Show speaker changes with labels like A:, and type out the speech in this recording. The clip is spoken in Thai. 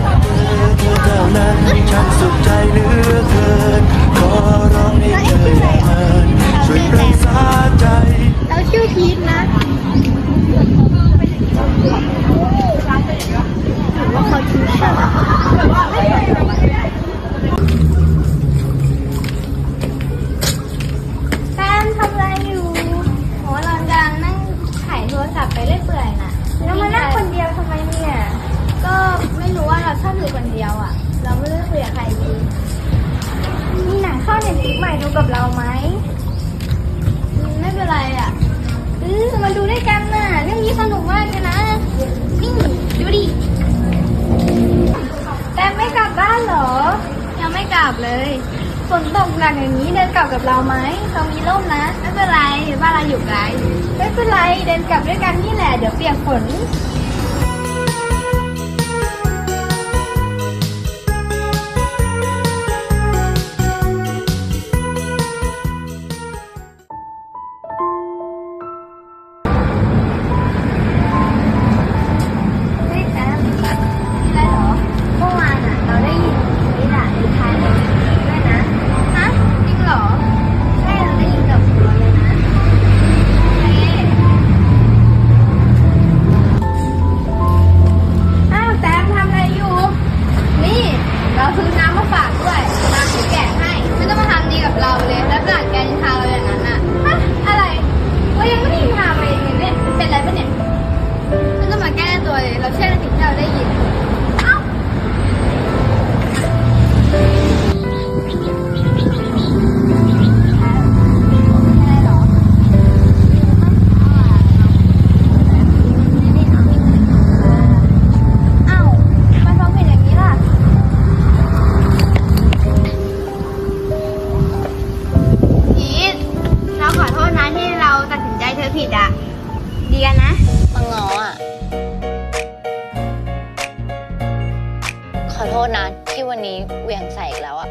A: ความสุขใจ ชอบอยู่คนเดียวอะ เราไม่รู้จะคุยกับใครดีมีหนังเข้าเน็ตฟลิกใหม่ดูกับเราไหมอืมไม่เป็นไรอะเออมาดูด้วยกันน่ะเรื่องนี้สนุกมากเลยนะนี่ดูดิแต่ไม่กลับบ้านเหรอ ยังไม่กลับเลยฝนตกหนักอย่างนี้เดินกลับกับเราไหมเรามีร่มนะ ไม่เป็นไรบ้านเราอยู่ไกล ไม่เป็นไรเดินกลับด้วยกันนี่แหละเดี๋ยวเปียกฝน ผิดอะดีกันนะ
B: มังงออะ ขอโทษนะที่วันนี้เหวียงใส่อีกแล้วอะ